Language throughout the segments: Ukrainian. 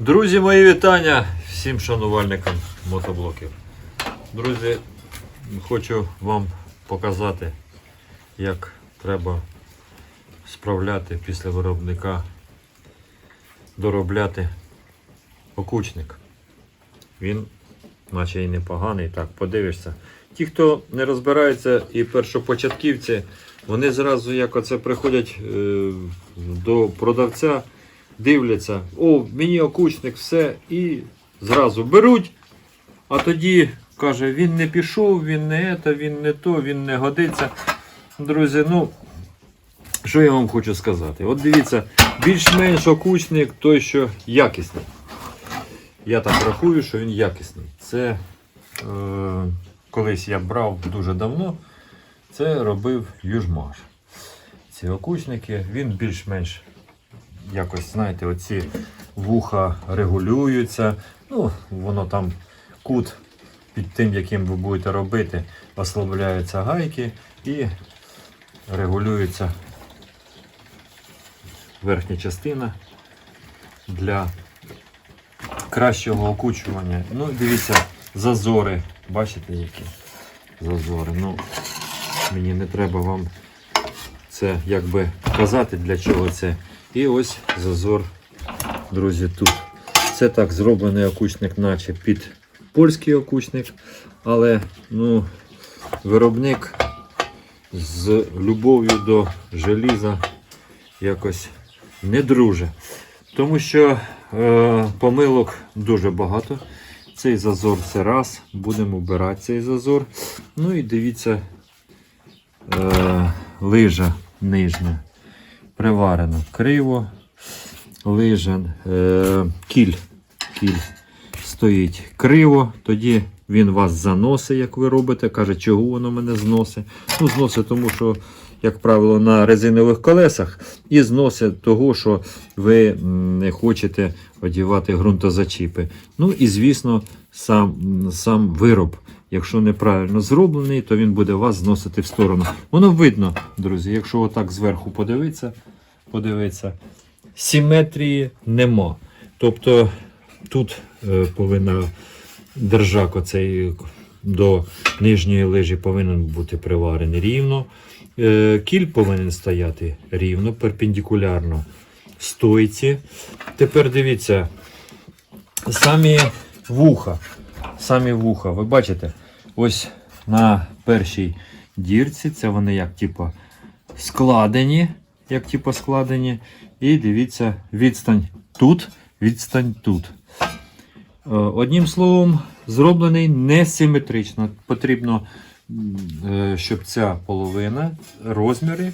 Друзі, мої вітання всім шанувальникам мотоблоків. Друзі, хочу вам показати, як треба справляти після виробника, доробляти окучник. Він, наче і непоганий, так, подивишся. Ті, хто не розбирається і першопочатківці, вони зразу як оце приходять е, до продавця, дивляться, о, мені окучник, все, і зразу беруть. А тоді каже, він не пішов, він не це, він не то, він не годиться. Друзі, ну, що я вам хочу сказати? От дивіться, більш-менш окучник той, що якісний. Я так рахую, що він якісний. Це е, колись я брав дуже давно. Це робив Южмаш. Ці окучники, він більш-менш якось, знаєте, оці вуха регулюються. Ну, воно там кут під тим, яким ви будете робити, ослабляються гайки і регулюється верхня частина для кращого окучування. Ну, дивіться, зазори. Бачите, які зазори. Ну, мені не треба вам це якби казати, для чого це. І ось зазор, друзі, тут. Це так зроблений окучник, наче під польський окучник, але ну, виробник з любов'ю до желіза якось не друже. Тому що е, помилок дуже багато. Цей зазор це раз, будемо вбирати цей зазор. Ну і дивіться, е, лижа нижня приварена криво, лижа, е, кіль, кіль стоїть криво, тоді він вас заносить, як ви робите, каже, чого воно мене зносить. Ну, зносить, тому що, як правило, на резинових колесах, і зносить того, що ви не хочете одягати ґрунтозачіпи. Ну і, звісно, сам, сам вироб. Якщо неправильно зроблений, то він буде вас зносити в сторону. Воно видно, друзі, якщо отак зверху подивитися, подивитися, симетрії нема. Тобто тут е, повинна держак оцей до нижньої лижі повинен бути приварений рівно. Е, кіль повинен стояти рівно, перпендикулярно стойці. Тепер дивіться, самі вуха. Самі вуха, ви бачите, ось на першій дірці, це вони як типу складені, як типу складені. І дивіться, відстань тут, відстань тут. Е, Одним словом, зроблений несиметрично. Потрібно, е, щоб ця половина, розміри,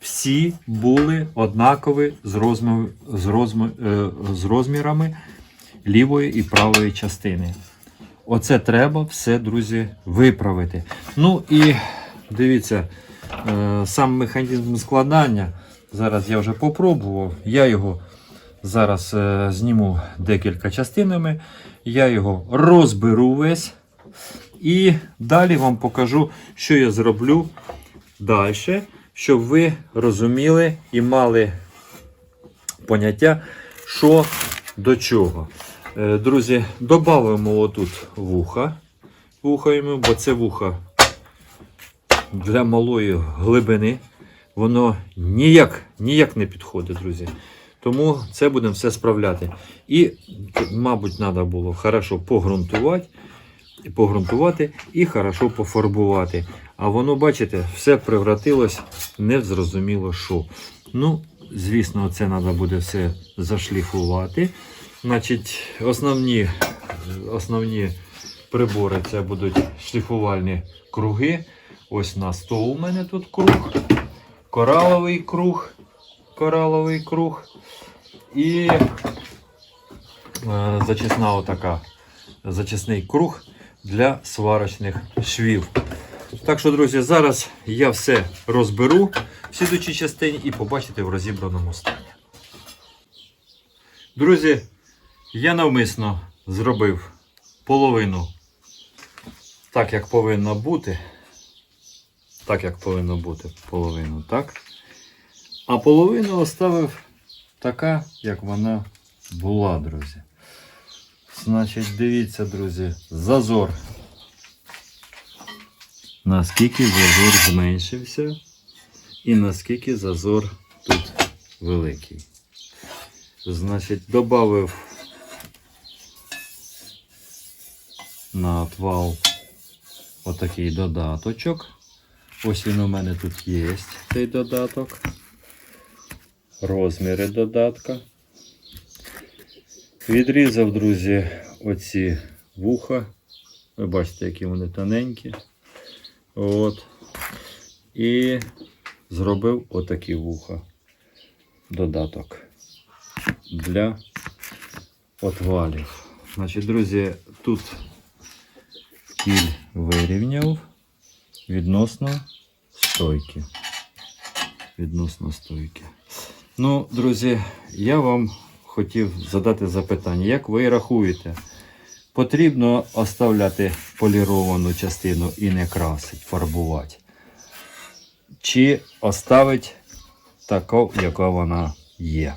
всі були однакові з, розмір, з, розмір, з розмірами лівої і правої частини. Оце треба все, друзі, виправити. Ну і дивіться, е, сам механізм складання. Зараз я вже попробував. Я його зараз е, зніму декілька частинами. Я його розберу весь. І далі вам покажу, що я зроблю далі, щоб ви розуміли і мали поняття, що до чого. Е, Друзі, додаємо отут вуха. Вухаємо, бо це вуха для малої глибини. Воно ніяк, ніяк не підходить, друзі. Тому це будемо все справляти. І, мабуть, треба було хорошо погрунтувати, погрунтувати і хорошо пофарбувати. А воно, бачите, все превратилось не зрозуміло що. Ну, звісно, це треба буде все зашліфувати. Значить, основні, основні прибори це будуть шліфувальні круги. Ось на стол у мене тут круг, кораловий круг, кораловий круг і е, зачисна отака, зачисний круг для сварочних швів. Так що, друзі, зараз я все розберу в слідучій частині і побачите в розібраному стані. Друзі, я навмисно зробив половину так, як повинно бути. Так, як повинно бути половину, так? А половину оставив така, як вона була, друзі. Значить, дивіться, друзі, зазор. Наскільки зазор зменшився і наскільки зазор тут великий. Значить, додав на отвал отакий додаточок. Ось він у мене тут є, цей додаток. Розміри додатка. Відрізав, друзі, оці вуха. Ви бачите, які вони тоненькі. От. І зробив отакі вуха. Додаток для отвалів. Значить, друзі, тут кіль вирівняв відносно стойки. Відносно стойки. Ну, друзі, я вам хотів задати запитання, як ви рахуєте, потрібно оставляти поліровану частину і не красить, фарбувати? Чи оставить таку, яка вона є?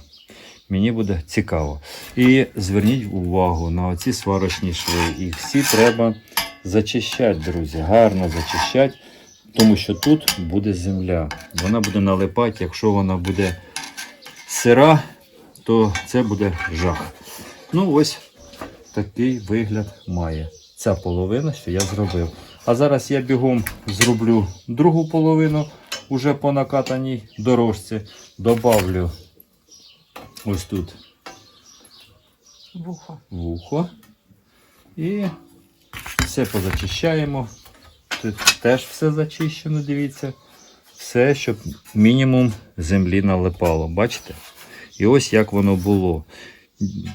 Мені буде цікаво. І зверніть увагу на оці сварочні шви. Їх всі треба зачищати, друзі. Гарно зачищати, тому що тут буде земля. Вона буде налипати, якщо вона буде сира, то це буде жах. Ну, ось такий вигляд має ця половина, що я зробив. А зараз я бігом зроблю другу половину уже по накатаній дорожці. Добавлю ось тут Вухо. вухо. І все позачищаємо. Тут теж все зачищено, дивіться. Все, щоб мінімум землі налипало. Бачите? І ось як воно було.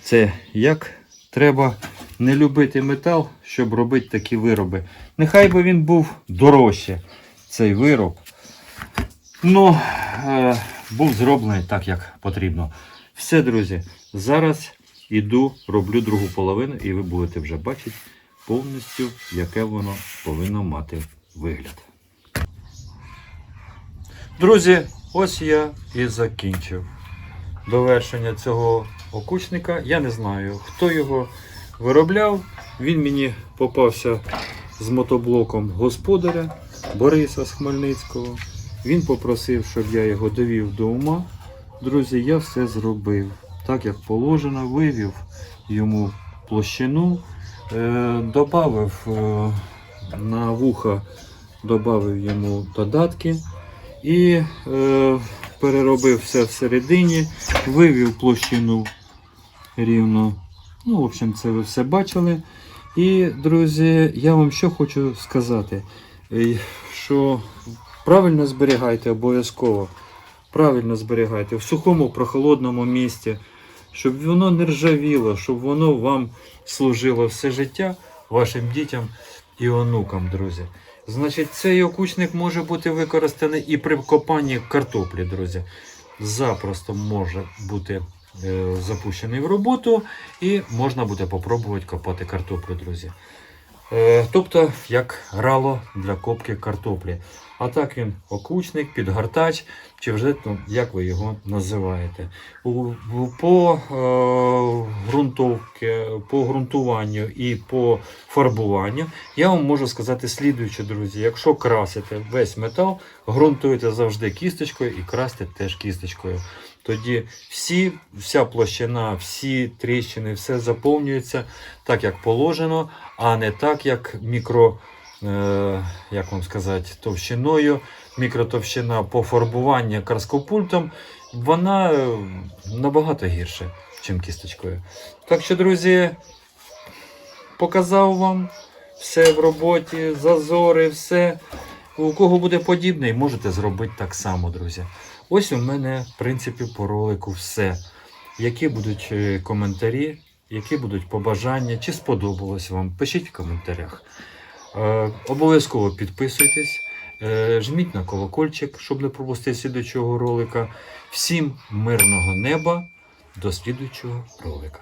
Це як треба не любити метал, щоб робити такі вироби. Нехай би він був дорожче, цей вироб. Ну, е, був зроблений так, як потрібно. Все, друзі, зараз іду, роблю другу половину, і ви будете вже бачити повністю, яке воно повинно мати вигляд. Друзі, ось я і закінчив довершення цього окучника. Я не знаю, хто його виробляв. Він мені попався з мотоблоком господаря Бориса з Хмельницького. Він попросив, щоб я його довів до ума. Друзі, я все зробив так, як положено, вивів йому площину, добавив е, на вуха, добавив йому додатки і е, переробив все всередині, вивів площину рівно. Ну, в общем, це ви все бачили. І, друзі, я вам що хочу сказати, Е, що правильно зберігайте обов'язково. Правильно зберігайте в сухому прохолодному місці, щоб воно не ржавіло, щоб воно вам служило все життя вашим дітям і онукам, друзі. Значить, цей окучник може бути використаний і при копанні картоплі, друзі. Запросто може бути е, запущений в роботу і можна буде попробувати копати картоплю, друзі. Е, тобто, як грало для копки картоплі. А так він окучник, підгортач, чи вже ну, як ви його називаєте. По, е, по ґрунтуванню і по фарбуванню я вам можу сказати слідуюче, друзі. Якщо красите весь метал, ґрунтуйте завжди кісточкою і красьте теж кісточкою. Тоді всі, вся площина, всі тріщини, все заповнюється так, як положено, а не так, як мікро, е, як вам сказати, товщиною. Мікротовщина по фарбуванню краскопультом, вона е, набагато гірше, ніж кісточкою. Так що, друзі, показав вам все в роботі, зазори, все. У кого буде подібний, можете зробити так само, друзі. Ось у мене, в принципі, по ролику все. Які будуть е, коментарі, які будуть побажання, чи сподобалось вам, пишіть в коментарях. Е, обов'язково підписуйтесь, е, жміть на колокольчик, щоб не пропустити слідуючого ролика. Всім мирного неба, до слідуючого ролика.